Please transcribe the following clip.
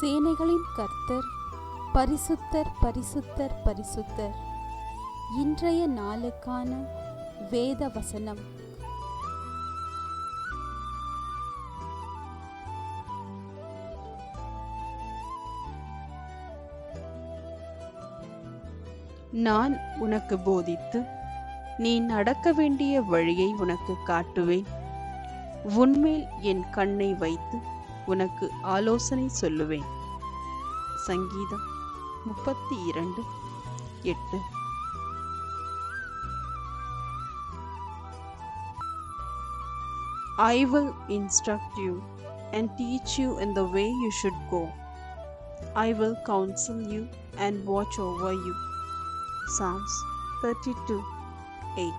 சேனைகளின் கர்த்தர் பரிசுத்தர் பரிசுத்தர் பரிசுத்தர். இன்றைய நாளுக்கான வேத வசனம். நான் உனக்கு போதித்து நீ நடக்க வேண்டிய வழியை உனக்கு காட்டுவேன். உன்மேல் என் கண்ணை வைத்து உனக்கு ஆலோசனை சொல்லுவேன் சங்கீதம் முப்பத்தி இரண்டு எட்டு I will instruct you and teach you in the way you should go. I will counsel you and watch over you. Psalms 32 8